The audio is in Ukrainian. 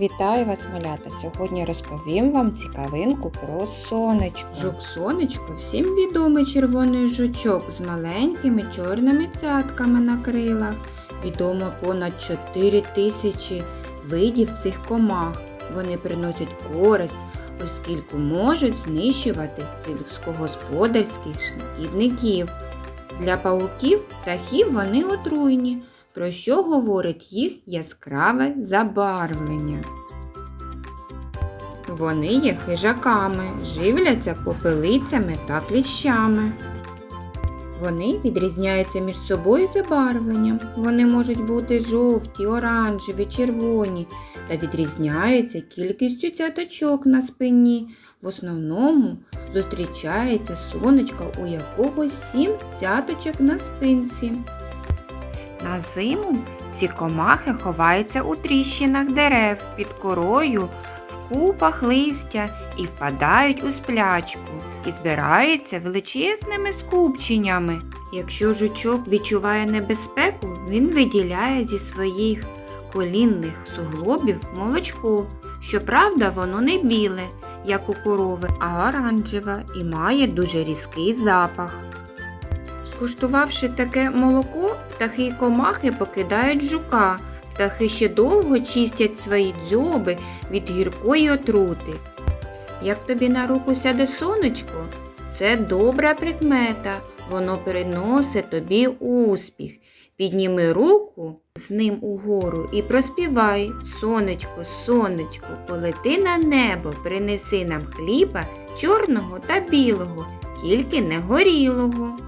Вітаю вас, малята! Сьогодні розповім вам цікавинку про сонечко. Жук сонечко всім відомий червоний жучок з маленькими чорними цятками на крилах. Відомо понад 4 тисячі видів цих комах. Вони приносять користь, оскільки можуть знищувати сільськогосподарських шкідників. Для пауків птахів вони отруйні, про що говорить їх яскраве забарвлення. Вони є хижаками, живляться попелицями та кліщами. Вони відрізняються між собою забарвленням. Вони можуть бути жовті, оранжеві, червоні та відрізняються кількістю цяточок на спині. В основному зустрічається сонечко, у якого сім цяточок на спинці. На зиму ці комахи ховаються у тріщинах дерев під корою, в купах листя і впадають у сплячку і збираються величезними скупченнями. Якщо жучок відчуває небезпеку, він виділяє зі своїх колінних суглобів молочко. Щоправда, воно не біле, як у корови, а оранжеве і має дуже різкий запах. Скуштувавши таке молоко, птахи й комахи покидають жука. Птахи ще довго чистять свої дзьоби від гіркої отрути. Як тобі на руку сяде сонечко, це добра прикмета, воно приносить тобі успіх. Підніми руку з ним угору і проспівай Сонечко, сонечко, полети на небо, принеси нам хліба чорного та білого, тільки не горілого.